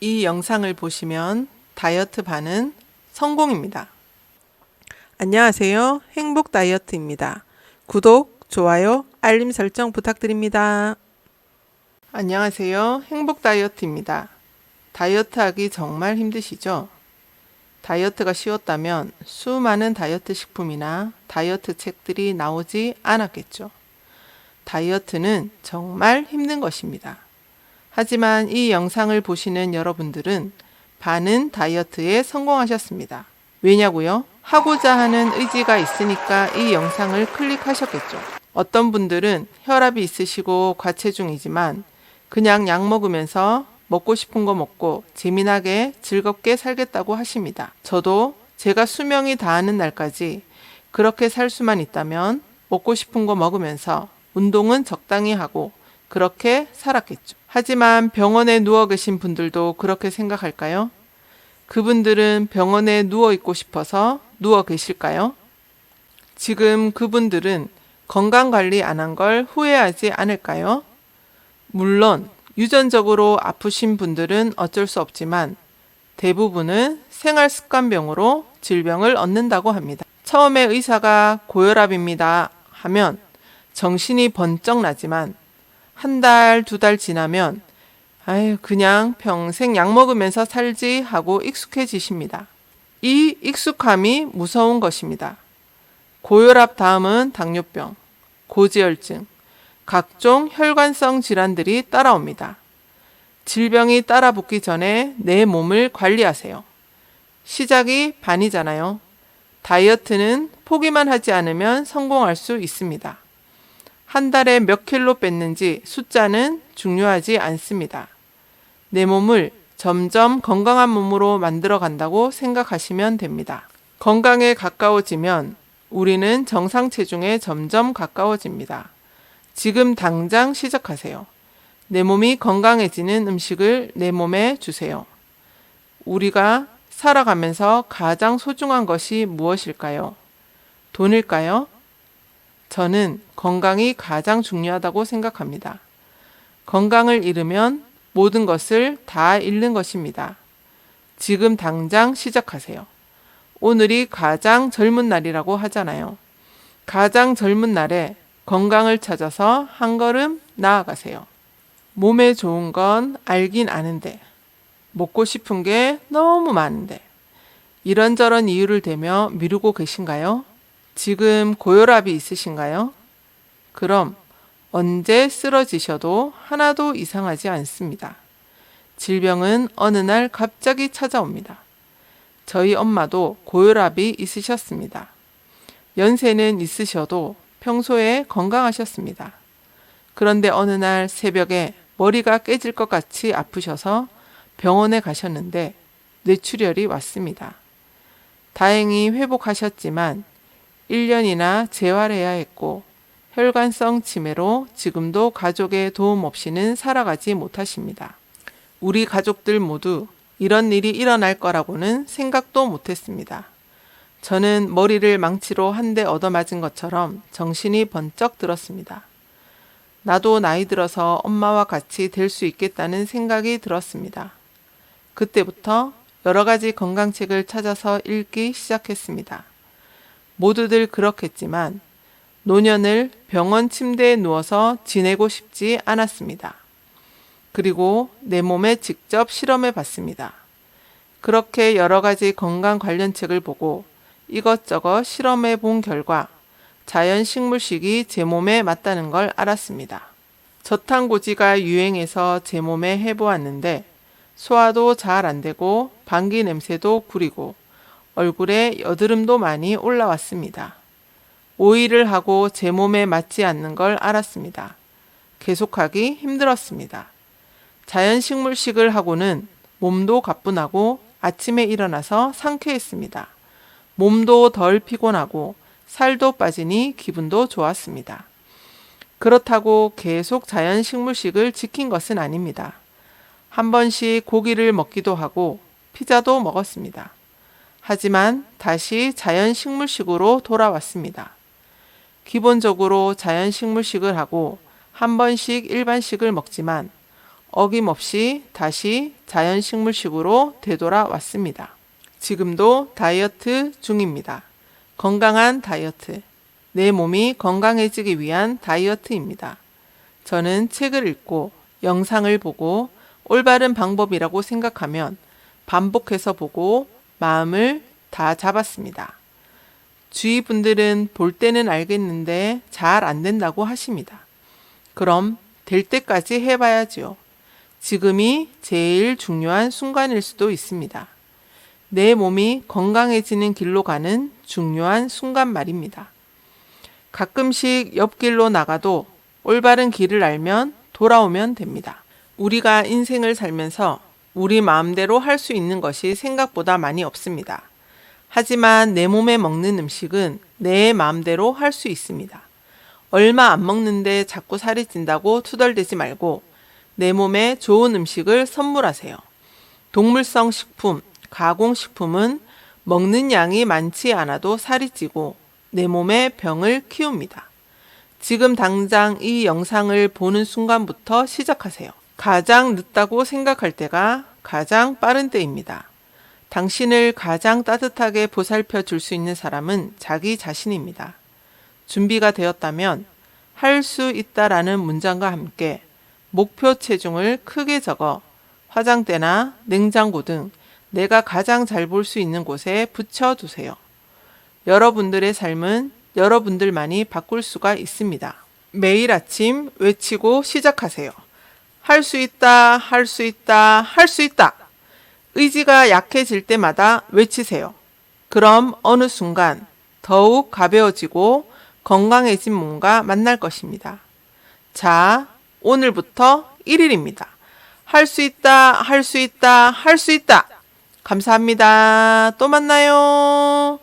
이 영상을 보시면 다이어트 반은 성공입니다. 안녕하세요. 행복 다이어트입니다. 구독, 좋아요, 알림 설정 부탁드립니다. 안녕하세요. 행복 다이어트입니다. 다이어트 하기 정말 힘드시죠? 다이어트가 쉬웠다면 수많은 다이어트 식품이나 다이어트 책들이 나오지 않았겠죠. 다이어트는 정말 힘든 것입니다. 하지만 이 영상을 보시는 여러분들은 반은 다이어트에 성공하셨습니다. 왜냐고요? 하고자 하는 의지가 있으니까 이 영상을 클릭하셨겠죠. 어떤 분들은 혈압이 있으시고 과체중이지만 그냥 약 먹으면서 먹고 싶은 거 먹고 재미나게 즐겁게 살겠다고 하십니다. 저도 제가 수명이 다하는 날까지 그렇게 살 수만 있다면 먹고 싶은 거 먹으면서 운동은 적당히 하고 그렇게 살았겠죠. 하지만 병원에 누워 계신 분들도 그렇게 생각할까요? 그분들은 병원에 누워 있고 싶어서 누워 계실까요? 지금 그분들은 건강 관리 안 한 걸 후회하지 않을까요? 물론 유전적으로 아프신 분들은 어쩔 수 없지만 대부분은 생활 습관병으로 질병을 얻는다고 합니다. 처음에 의사가 고혈압입니다 하면 정신이 번쩍 나지만 한 달, 두 달 지나면 아유, 그냥 평생 약 먹으면서 살지 하고 익숙해지십니다. 이 익숙함이 무서운 것입니다. 고혈압 다음은 당뇨병, 고지혈증, 각종 혈관성 질환들이 따라옵니다. 질병이 따라붙기 전에 내 몸을 관리하세요. 시작이 반이잖아요. 다이어트는 포기만 하지 않으면 성공할 수 있습니다. 한 달에 몇 킬로 뺐는지 숫자는 중요하지 않습니다. 내 몸을 점점 건강한 몸으로 만들어 간다고 생각하시면 됩니다. 건강에 가까워지면 우리는 정상 체중에 점점 가까워집니다. 지금 당장 시작하세요. 내 몸이 건강해지는 음식을 내 몸에 주세요. 우리가 살아가면서 가장 소중한 것이 무엇일까요? 돈일까요? 저는 건강이 가장 중요하다고 생각합니다. 건강을 잃으면 모든 것을 다 잃는 것입니다. 지금 당장 시작하세요. 오늘이 가장 젊은 날이라고 하잖아요. 가장 젊은 날에 건강을 찾아서 한 걸음 나아가세요. 몸에 좋은 건 알긴 아는데, 먹고 싶은 게 너무 많은데, 이런저런 이유를 대며 미루고 계신가요? 지금 고혈압이 있으신가요? 그럼 언제 쓰러지셔도 하나도 이상하지 않습니다. 질병은 어느 날 갑자기 찾아옵니다. 저희 엄마도 고혈압이 있으셨습니다. 연세는 있으셔도 평소에 건강하셨습니다. 그런데 어느 날 새벽에 머리가 깨질 것 같이 아프셔서 병원에 가셨는데 뇌출혈이 왔습니다. 다행히 회복하셨지만 1년이나 재활해야 했고 혈관성 치매로 지금도 가족의 도움 없이는 살아가지 못하십니다. 우리 가족들 모두 이런 일이 일어날 거라고는 생각도 못했습니다. 저는 머리를 망치로 한 대 얻어맞은 것처럼 정신이 번쩍 들었습니다. 나도 나이 들어서 엄마와 같이 될 수 있겠다는 생각이 들었습니다. 그때부터 여러 가지 건강책을 찾아서 읽기 시작했습니다. 모두들 그렇겠지만 노년을 병원 침대에 누워서 지내고 싶지 않았습니다. 그리고 내 몸에 직접 실험해 봤습니다. 그렇게 여러 가지 건강 관련 책을 보고 이것저것 실험해 본 결과 자연 식물식이 제 몸에 맞다는 걸 알았습니다. 저탄고지가 유행해서 제 몸에 해보았는데 소화도 잘 안 되고 방귀 냄새도 구리고 얼굴에 여드름도 많이 올라왔습니다. 오일을 하고 제 몸에 맞지 않는 걸 알았습니다. 계속하기 힘들었습니다. 자연식물식을 하고는 몸도 가뿐하고 아침에 일어나서 상쾌했습니다. 몸도 덜 피곤하고 살도 빠지니 기분도 좋았습니다. 그렇다고 계속 자연식물식을 지킨 것은 아닙니다. 한 번씩 고기를 먹기도 하고 피자도 먹었습니다. 하지만 다시 자연식물식으로 돌아왔습니다. 기본적으로 자연식물식을 하고 한 번씩 일반식을 먹지만 어김없이 다시 자연식물식으로 되돌아왔습니다. 지금도 다이어트 중입니다. 건강한 다이어트. 내 몸이 건강해지기 위한 다이어트입니다. 저는 책을 읽고 영상을 보고 올바른 방법이라고 생각하면 반복해서 보고 마음을 다 잡았습니다. 주위 분들은 볼 때는 알겠는데 잘 안 된다고 하십니다. 그럼 될 때까지 해봐야지요. 지금이 제일 중요한 순간일 수도 있습니다. 내 몸이 건강해지는 길로 가는 중요한 순간 말입니다. 가끔씩 옆길로 나가도 올바른 길을 알면 돌아오면 됩니다. 우리가 인생을 살면서 우리 마음대로 할 수 있는 것이 생각보다 많이 없습니다. 하지만 내 몸에 먹는 음식은 내 마음대로 할 수 있습니다. 얼마 안 먹는데 자꾸 살이 찐다고 투덜대지 말고 내 몸에 좋은 음식을 선물하세요. 동물성 식품, 가공식품은 먹는 양이 많지 않아도 살이 찌고 내 몸에 병을 키웁니다. 지금 당장 이 영상을 보는 순간부터 시작하세요. 가장 늦다고 생각할 때가 가장 빠른 때입니다. 당신을 가장 따뜻하게 보살펴 줄 수 있는 사람은 자기 자신입니다. 준비가 되었다면 할 수 있다라는 문장과 함께 목표 체중을 크게 적어 화장대나 냉장고 등 내가 가장 잘 볼 수 있는 곳에 붙여두세요. 여러분들의 삶은 여러분들만이 바꿀 수가 있습니다. 매일 아침 외치고 시작하세요. 할 수 있다, 할 수 있다, 할 수 있다. 의지가 약해질 때마다 외치세요. 그럼 어느 순간 더욱 가벼워지고 건강해진 몸과 만날 것입니다. 자, 오늘부터 1일입니다. 할 수 있다, 할 수 있다, 할 수 있다. 감사합니다. 또 만나요.